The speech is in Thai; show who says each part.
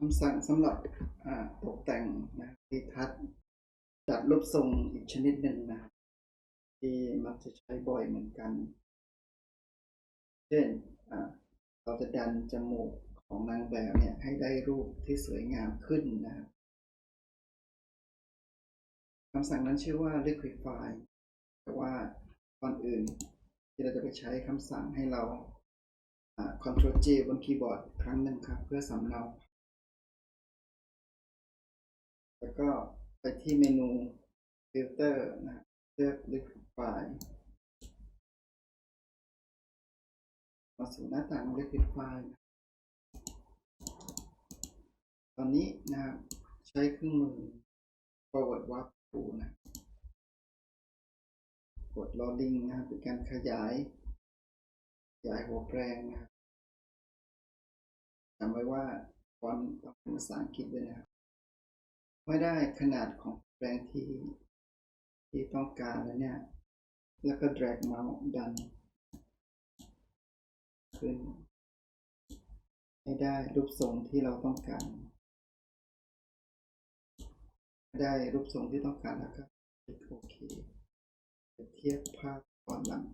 Speaker 1: คำสั่งสำหรับตกแต่งนะทิทัศน์จัดรูปทรงอีกชนิดหนึ่งนะที่มักจะใช้บ่อยเหมือนกัน เช่นเราจะดันจมูกของนางแบบเนี่ยให้ได้รูปที่สวยงามขึ้นนะครับคำสั่งนั้นชื่อว่า liquify แต่ว่าก่อนอื่นที่เราจะไปใช้คำสั่งให้เราอ่า Ctrl J บนคีย์บอร์ดครั้งหนึ่งครับ เพื่อสำเนา แล้วก็ไปที่เมนู Filter นะเลือก Liquify มาสู่หน้าต่าง Liquify นะตอนนี้นะครับใช้เครื่องมือ Forward Warp Tool นะกด loading นะครับเป็นการขยายขยายหัวแปลงนะจำไว้ว่าฟอนต์ต้องเป็นภาษาอังกฤษด้วยนะครับ ไม่ได้ขนาดของแปลงที่ที่ต้องการแล้วเนี่ย แล้วก็ drag mouse ดัน ขึ้น ให้ได้รูปทรงที่เราต้องการ ได้รูปทรงที่ต้องการแล้วก็คลิกโอเคเทียบภาพก่อนหลัง